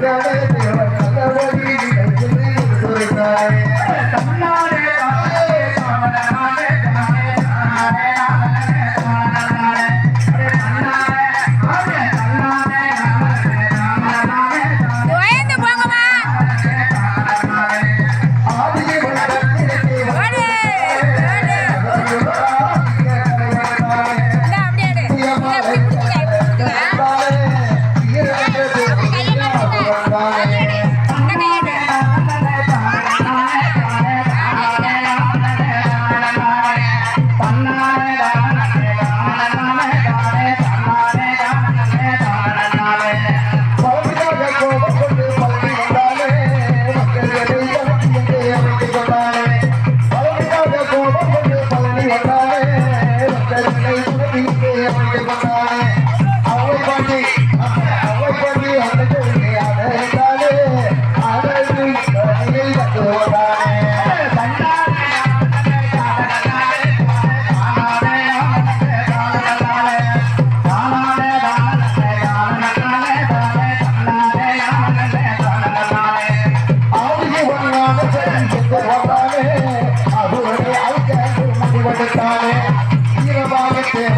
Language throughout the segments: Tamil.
Yeah. you.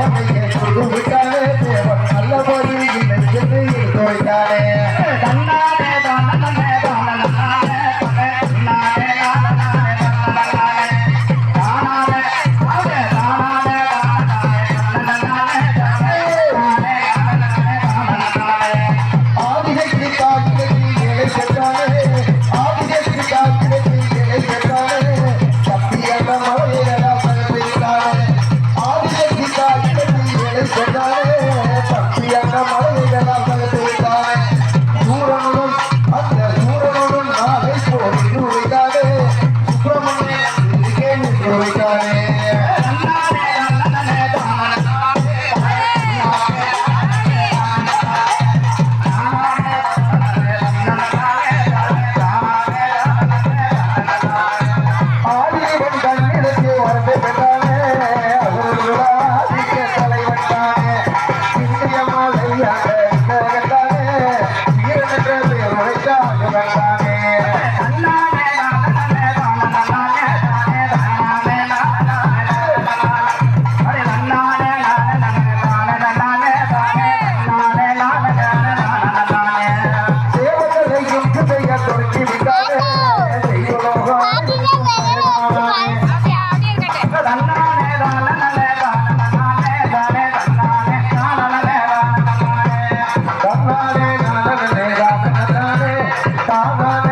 Yeah. Salvador.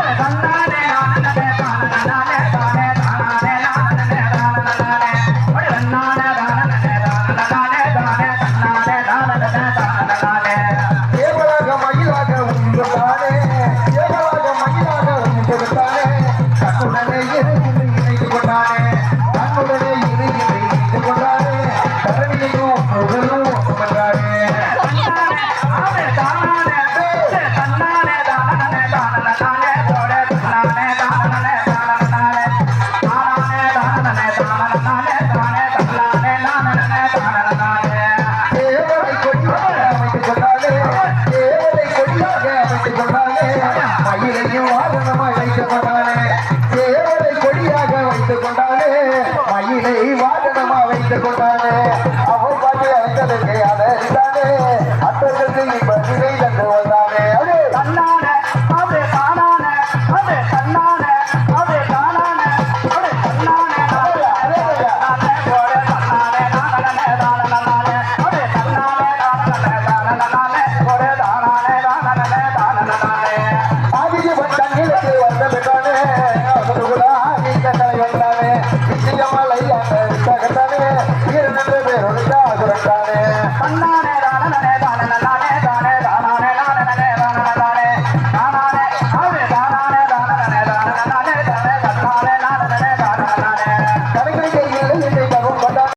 வைத்துக் கொண்டாலே மயிலை வாகனமா வைத்துக் கொண்டாலே.